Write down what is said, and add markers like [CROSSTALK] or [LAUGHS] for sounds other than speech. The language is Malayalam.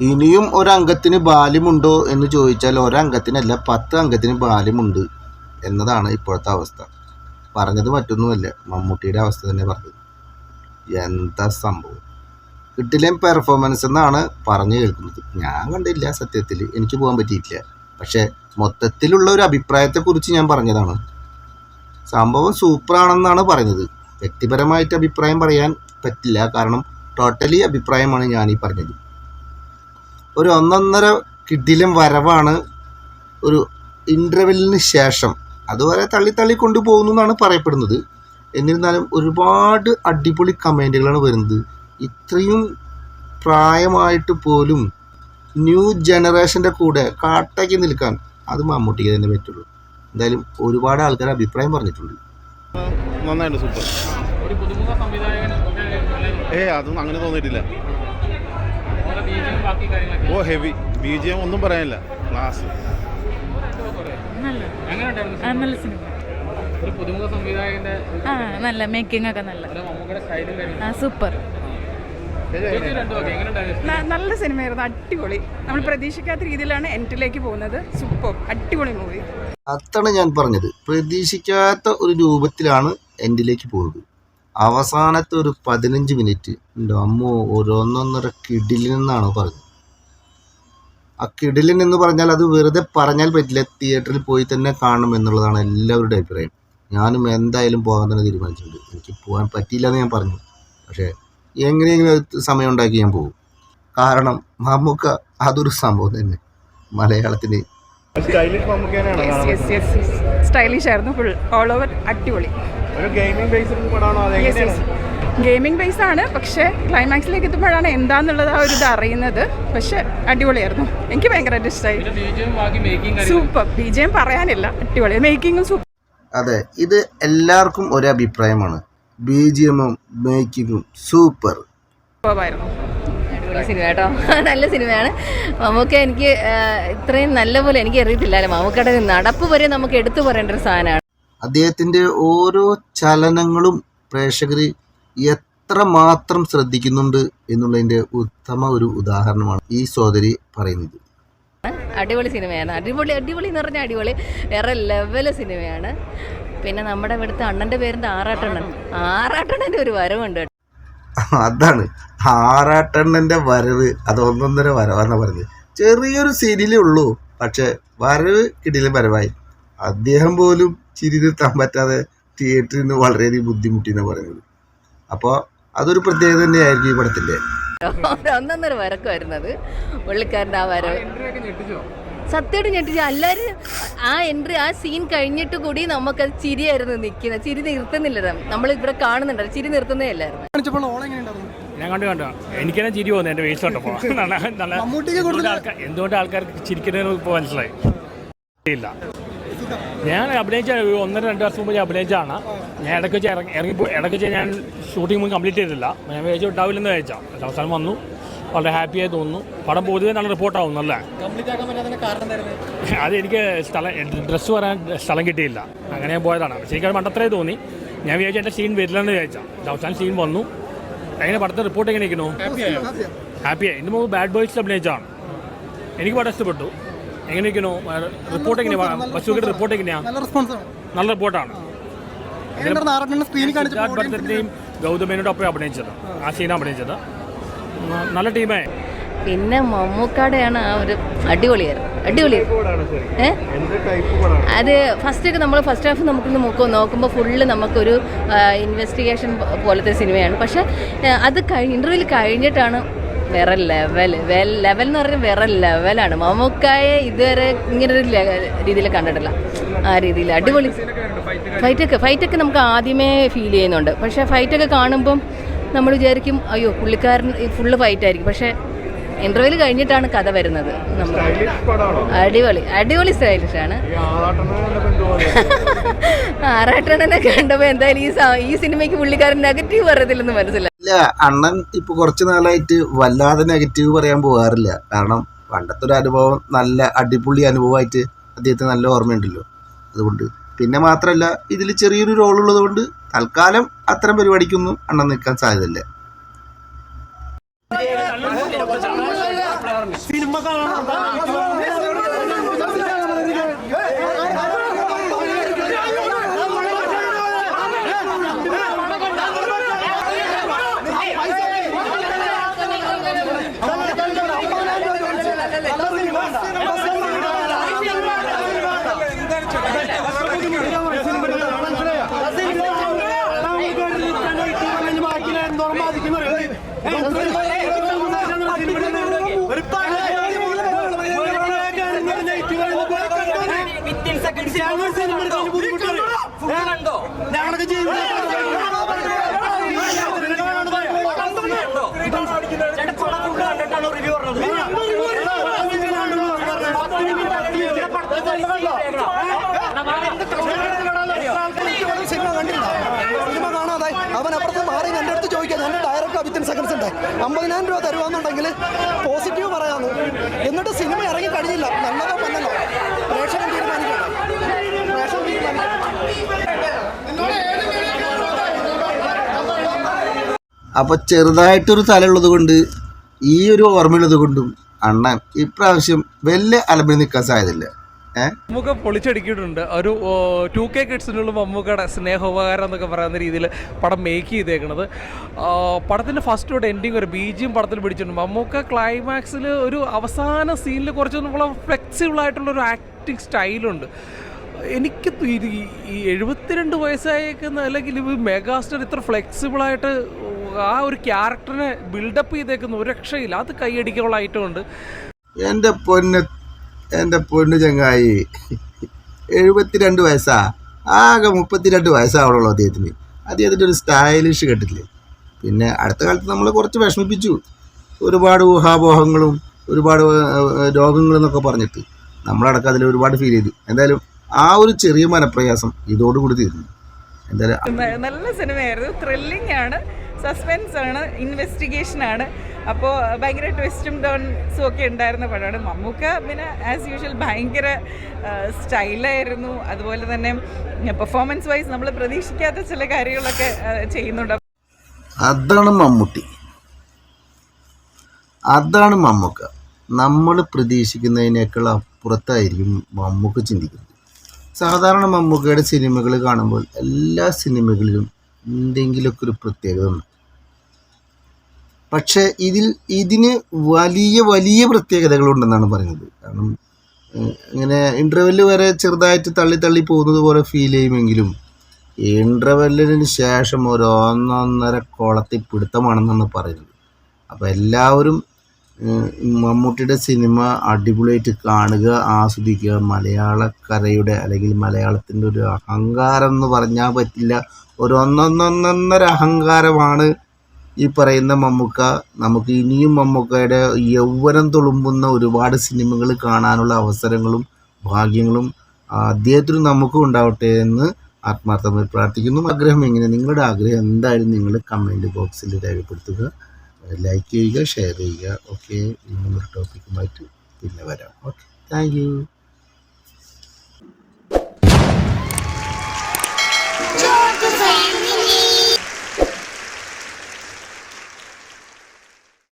ഇനിയും ഒരംഗത്തിന് ബാല്യമുണ്ടോ എന്ന് ചോദിച്ചാൽ ഒരംഗത്തിനല്ല പത്ത് അംഗത്തിന് ബാല്യമുണ്ട് എന്നതാണ് ഇപ്പോഴത്തെ അവസ്ഥ. പറഞ്ഞത് മറ്റൊന്നുമല്ല മമ്മൂട്ടിയുടെ അവസ്ഥ തന്നെ പറഞ്ഞത്. എന്താ സംഭവം? കിട്ടിലേം പെർഫോമൻസ് എന്നാണ് പറഞ്ഞു കേൾക്കുന്നത്. ഞാൻ കണ്ടില്ല സത്യത്തിൽ എനിക്ക് പോകാൻ പറ്റിയിട്ടില്ല. പക്ഷേ മൊത്തത്തിലുള്ള ഒരു അഭിപ്രായത്തെക്കുറിച്ച് ഞാൻ പറഞ്ഞതാണ്. സംഭവം സൂപ്പറാണെന്നാണ് പറഞ്ഞത്. വ്യക്തിപരമായിട്ട് അഭിപ്രായം പറയാൻ പറ്റില്ല. കാരണം ടോട്ടലി അഭിപ്രായമാണ് ഞാൻ ഈ പറഞ്ഞത്. ഒരു ഒന്നൊന്നര കിഡിലും വരവാണ് ഒരു ഇന്റർവെല്ലിന് ശേഷം. അതുവരെ തള്ളി തള്ളി കൊണ്ടുപോകുന്നു എന്നാണ് പറയപ്പെടുന്നത്. എന്നിരുന്നാലും ഒരുപാട് അടിപൊളി കമന്റുകളാണ് വരുന്നത്. ഇത്രയും പ്രായമായിട്ട് പോലും ന്യൂ ജനറേഷന്റെ കൂടെ കാട്ടയ്ക്ക് നിൽക്കാൻ അത് മമ്മൂട്ടിക്ക് തന്നെ പറ്റുള്ളൂ. എന്തായാലും ഒരുപാട് ആൾക്കാർ അഭിപ്രായം പറഞ്ഞിട്ടുണ്ട്. നന്നായിട്ട് സൂപ്പർ. ഏ അതൊന്നും അങ്ങനെ തോന്നിയിട്ടില്ല ഓരോ ബീജിയും ബാക്കി കാര്യങ്ങളൊക്കെ ഓ ഹെവി. ബി ജി എം ഒന്നും പറയാനില്ല ക്ലാസ് നല്ല മേക്കിംഗ് ഒക്കെ നല്ല. സൂപ്പർ നല്ല സിനിമയായിരുന്നു. അടിപൊളി. നമ്മൾ പ്രതീക്ഷിക്കാത്ത രീതിയിലാണ് എൻഡിലേക്ക് പോകുന്നത്. സൂപ്പർ അടിപൊളി മൂവി അതാണ് ഞാൻ പറഞ്ഞത്. പ്രതീക്ഷിക്കാത്ത ഒരു രൂപത്തിലാണ് എൻഡിലേക്ക് പോകുന്നത്. അവസാനത്തെ ഒരു പതിനഞ്ച് മിനിറ്റ് എന്റെ അമ്മോ ഓരോന്നൊന്നര എന്നാണ് പറഞ്ഞത്. ആ കിടിലിൻ എന്ന് പറഞ്ഞാൽ അത് വെറുതെ പറഞ്ഞാൽ പറ്റില്ല. തിയേറ്ററിൽ പോയി തന്നെ കാണണം എന്നുള്ളതാണ് എല്ലാവരുടെ അഭിപ്രായം. ഞാനും എന്തായാലും പോകാൻ തന്നെ തീരുമാനിച്ചിട്ടുണ്ട്. എനിക്ക് പോകാൻ പറ്റിയില്ല എന്ന് ഞാൻ പറഞ്ഞു. പക്ഷേ എങ്ങനെയെങ്കിലും അത് സമയം ഉണ്ടാക്കി ഞാൻ പോകും. കാരണം മമ്മൂക്ക അതൊരു സംഭവം തന്നെ. മലയാളത്തിന് സ്റ്റൈലിഷ് ആയിരുന്നു. ഫുൾ ഓൾ ഓവർ അടിപൊളി. ഗെയിമിംഗ് ബേസ് ആണ്. പക്ഷേ ക്ലൈമാക്സിലേക്ക് എത്തുമ്പോഴാണ് എന്താന്നുള്ളത് ആ ഒരു ഇത് അറിയുന്നത്. പക്ഷെ അടിപൊളിയായിരുന്നു. എനിക്ക് ഭയങ്കരമായിട്ട് ഇഷ്ടമായി സൂപ്പർ ബി ജെ എം പറയാനില്ല. അടിപൊളി. മേക്കിങ്ങും സൂപ്പർ അതെ ഇത് എല്ലാവർക്കും ഒരേ അഭിപ്രായമാണ്. ബി ജി എമ്മും മേക്കിങ്ങും സൂപ്പർ അടിപൊളി സിനിമ കേട്ടോ നല്ല സിനിമയാണ് മമ്മൂക്ക എനിക്ക് ഇത്രയും നല്ല പോലെ എനിക്ക് അറിയത്തില്ല മമ്മൂക്കയുടെ നടപ്പ് വരെ നമുക്ക് എടുത്തു പറയേണ്ട ഒരു സാധനമാണ്. അദ്ദേഹത്തിന്റെ ഓരോ ചലനങ്ങളും പ്രേക്ഷകർ എത്രമാത്രം ശ്രദ്ധിക്കുന്നുണ്ട് എന്നുള്ളതിന്റെ ഉത്തമ ഒരു ഉദാഹരണമാണ് ഈ സോദരി പറയുന്നത്. അടിപൊളി സിനിമയാണ്. അടിപൊളി അടിപൊളി എന്ന് പറഞ്ഞാൽ അടിപൊളി. വേറെ ലെവൽ സിനിമയാണ്. പിന്നെ നമ്മുടെ ഇവിടുത്തെ അണ്ണന്റെ പേരിന്റെ ആറാട്ടണ്ണൻ. ആറാട്ടണ്ണന്റെ ഒരു വരവുണ്ട്. അതാണ്. ആറാട്ടണ്ണന്റെ വരവ് അത് ഒന്നൊന്നര വരവാന്ന പറഞ്ഞത്. ചെറിയൊരു സീരിയലേ ഉള്ളൂ. പക്ഷെ വരവ് കിടിലും വരവായി. അദ്ദേഹം പോലും ചിരി നിർത്താൻ പറ്റാതെ തിയേറ്ററിൽ നിന്ന് വളരെയധികം ബുദ്ധിമുട്ടി എന്ന് പറയുന്നത്. അപ്പോൾ അതൊരു പ്രത്യേകത തന്നെയായിരിക്കും ഈ പടത്തിന്റെ. ഒരു വരക്ക് വരുന്നത് പുള്ളിക്കാരന്റെ ആ വരവ്. സത്യമായിട്ട് ഞെട്ടിച്ചു. എല്ലാവരും ആ എൻട്രി ആ സീൻ കഴിഞ്ഞിട്ട് കൂടി നമുക്കത് ചിരിയായിരുന്നു നിൽക്കുന്നത്. ചിരി നിർത്തുന്നില്ല. നമ്മൾ ഇവിടെ കാണുന്നുണ്ട്. ചിരി നിർത്തുന്നേ അല്ലായിരുന്നു. ഞാൻ കണ്ടു കണ്ടു. എനിക്കെന്നെ ചിരി പോകുന്നു എന്റെ വേസ്റ്റ് കണ്ടപ്പോൾ [LAUGHS] എന്തുകൊണ്ട് ആൾക്കാർക്ക് ചിരിക്കുന്നതിന് ഇപ്പോൾ മനസ്സിലായി. ഇല്ല. ഞാൻ അഭിനയിച്ച ഒരു ഒന്നര രണ്ട് വർഷം മുമ്പ് ഞാൻ അഭിനയിച്ചാണ് ഞാൻ ഇടയ്ക്ക് വെച്ച് ഇറങ്ങി ഇറങ്ങി ഇടയ്ക്ക് വെച്ച് ഞാൻ ഷൂട്ടിംഗ് മുമ്പ് കംപ്ലീറ്റ് ചെയ്തിട്ടില്ല. ഞാൻ വിചാരിച്ചു ഉണ്ടാവില്ലെന്ന് വിചാരിച്ചാൽ അവസാനം വന്നു. വളരെ ഹാപ്പിയായി തോന്നുന്നു. പടം പൊതുവേ നല്ല റിപ്പോർട്ടാവുന്നു അല്ലേ? [LAUGHS] അത് എനിക്ക് സ്ഥലം ഡ്രസ്സ് വരാൻ സ്ഥലം കിട്ടിയില്ല. അങ്ങനെ ഞാൻ പോയതാണ്. എനിക്ക് മണ്ടത്രേ തോന്നി. ഞാൻ വിചാരിച്ചു എന്റെ സീൻ വരില്ലെന്ന് വിചാരിച്ചാൽ അവസാനം സീൻ വന്നു. എങ്ങനെ പടത്തെ റിപ്പോർട്ട് എങ്ങനെ ഇരിക്കുന്നു? ഹാപ്പിയായി ഇതിന് മുമ്പ് ബാഡ് ബോയ്സ് അഭിനയിച്ചാണ് എനിക്ക് പടം ഇഷ്ടപ്പെട്ടു. എങ്ങനെ ഇരിക്കുന്നു റിപ്പോർട്ട് എങ്ങനെയാണ് ബസ്സുകളുടെ റിപ്പോർട്ട് എങ്ങനെയാണ് നല്ല റെസ്പോൺസാണ് നല്ല റിപ്പോർട്ടാണ് ഗൗതമേനോട് ഒപ്പം അഭിനയിച്ചത്. ആ അഭിനയിച്ചത്. നല്ല ടീമേ പിന്നെ മമ്മൂക്കാടെയാണ് ആ ഒരു അടിപൊളിയായിരുന്നു. അടിപൊളി. ഏ? അത് ഫസ്റ്റ് ഒക്കെ നമ്മൾ ഫസ്റ്റ് ഹാഫ് നമുക്കൊന്ന് നോക്കും നോക്കുമ്പോൾ ഫുള്ള് നമുക്കൊരു ഇൻവെസ്റ്റിഗേഷൻ പോലത്തെ സിനിമയാണ് പക്ഷെ അത് കഴിഞ്ഞ ഇന്റർവ്യൂവിൽ കഴിഞ്ഞിട്ടാണ് വേറെ ലെവൽ വെൽ ലെവൽ എന്ന് പറഞ്ഞാൽ വേറെ ലെവലാണ് മമ്മൂക്കായെ ഇതുവരെ ഇങ്ങനൊരു രീതിയിൽ കണ്ടിട്ടില്ല. ആ രീതിയിൽ. അടിപൊളി. ഫൈറ്റൊക്കെ ഫൈറ്റൊക്കെ നമുക്ക് ആദ്യമേ ഫീൽ ചെയ്യുന്നുണ്ട്. പക്ഷേ ഫൈറ്റൊക്കെ കാണുമ്പം നമ്മൾ വിചാരിക്കും അയ്യോ പുള്ളിക്കാരൻ ഫുള്ള് ഫൈറ്റായിരിക്കും പക്ഷേ ഇന്റർവ്യൂവിൽ കഴിഞ്ഞിട്ടാണ് കഥ വരുന്നത് നമ്മൾ അടിപൊളി അടിപൊളി സ്റ്റൈലിഷ് ആണ് ആറാട്ടണ്ണനെ കണ്ടപ്പോ എന്തായാലും ഈ ഈ സിനിമയ്ക്ക് പുള്ളിക്കാരൻ നെഗറ്റീവ് പറയത്തില്ലെന്ന് മനസ്സിലായി. അണ്ണൻ ഇപ്പൊ കുറച്ചു നാളായിട്ട് വല്ലാതെ നെഗറ്റീവ് പറയാൻ പോകാറില്ല. കാരണം പണ്ടത്തെ ഒരു അനുഭവം നല്ല അടിപൊളി അനുഭവമായിട്ട് അദ്ദേഹത്തിന് നല്ല ഓർമ്മയുണ്ടല്ലോ അതുകൊണ്ട്. പിന്നെ മാത്രമല്ല ഇതിൽ ചെറിയൊരു റോൾ ഉള്ളതുകൊണ്ട് തൽക്കാലം അത്തരം പരിപാടിക്കൊന്നും അണ്ണൻ നിൽക്കാൻ സാധ്യതയില്ല. സിനിമ അവൻ അപ്പുറത്ത് മാറി എന്റെ അടുത്ത് ചോദിക്കാൻ എന്റെ ഡയറക്ടർ വിത്തിൻ സെക്കൻഡ്സ് ഉണ്ട് അമ്പതിനായിരം രൂപ തരുവാന്നുണ്ടെങ്കിൽ പോസിറ്റീവ് പറയാമെന്ന് എന്നിട്ട് സിനിമ ഇറങ്ങി കഴിഞ്ഞില്ല. നല്ലതോ അപ്പോൾ ചെറുതായിട്ടൊരു തലയുള്ളത് കൊണ്ട് ഈ ഒരു ഓർമ്മയുള്ളത് കൊണ്ടും അണ്ണൻ ഇപ്രാവശ്യം വലിയ അലമ്പിൽ നിൽക്കാൻ സാധ്യതയില്ല. മമ്മൂക്ക പൊളിച്ചടിക്കിയിട്ടുണ്ട്. ഒരു ടു കെ കിഡ്സിനുള്ള മമ്മൂക്കയുടെ സ്നേഹോപകാരം എന്നൊക്കെ പറയുന്ന രീതിയിൽ പടം മേക്ക് ചെയ്തേക്കണത്. ആ, പടത്തിന്റെ ഫസ്റ്റ് തൊട്ട് എൻഡിങ് ഒരു ബീജിയും പടത്തിൽ പിടിച്ചിട്ടുണ്ട്. മമ്മൂക്ക ക്ലൈമാക്സിൽ ഒരു അവസാന സീനിൽ കുറച്ച് നമ്മളെ ഫ്ലെക്സിബിൾ ആയിട്ടുള്ള ഒരു ആക്ടിങ് സ്റ്റൈലുണ്ട് എനിക്ക് ഈ- എഴുപത്തിരണ്ട് വയസ്സായേക്കുന്ന അല്ലെങ്കിൽ മെഗാസ്റ്റാർ ഇത്ര ഫ്ലെക്സിബിളായിട്ട് ആ ഒരു ക്യാരക്ടറിനെ ബിൽഡപ്പ് ചെയ്തേക്കുന്ന ഒരു രക്ഷയില്ല. അത് ഉണ്ട് എന്റെ പൊന്ന് എന്റെ പൊന്ന് ചങ്ങായി. എഴുപത്തിരണ്ട് വയസ്സാ. ആകെ മുപ്പത്തിരണ്ട് വയസ്സാവുള്ളൂ അദ്ദേഹത്തിന്. അദ്ദേഹത്തിന്റെ ഒരു സ്റ്റൈലിഷ് കേട്ടിട്ടില്ലേ പിന്നെ അടുത്ത കാലത്ത് നമ്മൾ കുറച്ച് വിഷമിപ്പിച്ചു. ഒരുപാട് ഊഹാപോഹങ്ങളും ഒരുപാട് രോഗങ്ങളും രോഗങ്ങളെന്നൊക്കെ പറഞ്ഞിട്ട് നമ്മളടക്കം അതിൽ ഒരുപാട് ഫീൽ ചെയ്തു. എന്തായാലും ആ ഒരു ചെറിയ മനപ്രയാസം ഇതോടുകൂടി തീർന്നു. എന്തായാലും നല്ല സിനിമയായിരുന്നു. ത്രില്ലിംഗ് ആണ്. സസ്പെൻസ് ആണ് ഇൻവെസ്റ്റിഗേഷൻ ആണ്. അപ്പോൾ ഭയങ്കര ട്വിസ്റ്റും ടേൺസും ഒക്കെ ഉണ്ടായിരുന്ന പടമാണ്. മമ്മൂക്ക പിന്നെ ആസ് യൂഷ്വൽ ഭയങ്കര സ്റ്റൈലായിരുന്നു അതുപോലെ തന്നെ പെർഫോമൻസ് വൈസ് നമ്മൾ പ്രതീക്ഷിക്കാത്ത ചില കാര്യങ്ങളൊക്കെ ചെയ്യുന്നുണ്ട്. അതാണ് മമ്മൂട്ടി. അതാണ് മമ്മൂക്ക. നമ്മൾ പ്രതീക്ഷിക്കുന്നതിനേക്കാൾ അപ്പുറത്തായിരിക്കും മമ്മൂക്ക ചിന്തിക്കുന്നത്. സാധാരണ മമ്മൂക്കയുടെ സിനിമകൾ കാണുമ്പോൾ എല്ലാ സിനിമകളിലും എന്തെങ്കിലുമൊക്കെ ഒരു പ്രത്യേകത ഉണ്ട്. പക്ഷേ ഇതിൽ ഇതിന് വലിയ വലിയ പ്രത്യേകതകളുണ്ടെന്നാണ് പറയുന്നത്. കാരണം ഇങ്ങനെ ഇന്റർവെല്ല് വരെ ചെറുതായിട്ട് തള്ളി തള്ളി പോകുന്നത് പോലെ ഫീൽ ചെയ്യുമെങ്കിലും ഇന്റർവെല്ലിന് ശേഷം ഒരു ഒന്നൊന്നര കോളത്തിൽ പിടുത്തമാണെന്നാണ് പറയുന്നത്. അപ്പോൾ എല്ലാവരും മമ്മൂട്ടിയുടെ സിനിമ അടിപൊളിയായിട്ട് കാണുക ആസ്വദിക്കുക മലയാളക്കരയുടെ അല്ലെങ്കിൽ മലയാളത്തിന്റെ ഒരു അഹങ്കാരം എന്ന് പറഞ്ഞാൽ പറ്റില്ല. ഒരു ഒന്നൊന്നൊന്നൊന്നര അഹങ്കാരമാണ് ഈ പറയുന്ന മമ്മൂക്ക. നമുക്ക് ഇനിയും മമ്മൂക്കയുടെ യൗവനം തുളുമ്പുന്ന ഒരുപാട് സിനിമകൾ കാണാനുള്ള അവസരങ്ങളും ഭാഗ്യങ്ങളും അദ്ദേഹത്തിന് നമുക്കും ഉണ്ടാവട്ടെ എന്ന് ആത്മാർത്ഥമായി പ്രാർത്ഥിക്കുന്നു. ആഗ്രഹം എങ്ങനെ? നിങ്ങളുടെ ആഗ്രഹം എന്തായാലും നിങ്ങൾ കമന്റ് ബോക്സിൽ രേഖപ്പെടുത്തുക. ലൈക്ക് ചെയ്യുക ഷെയർ ചെയ്യുക. ഓക്കെ ഇനി നമ്മുടെ ടോപ്പിക്കുമായിട്ട് പിന്നെ വരാം. Okay thank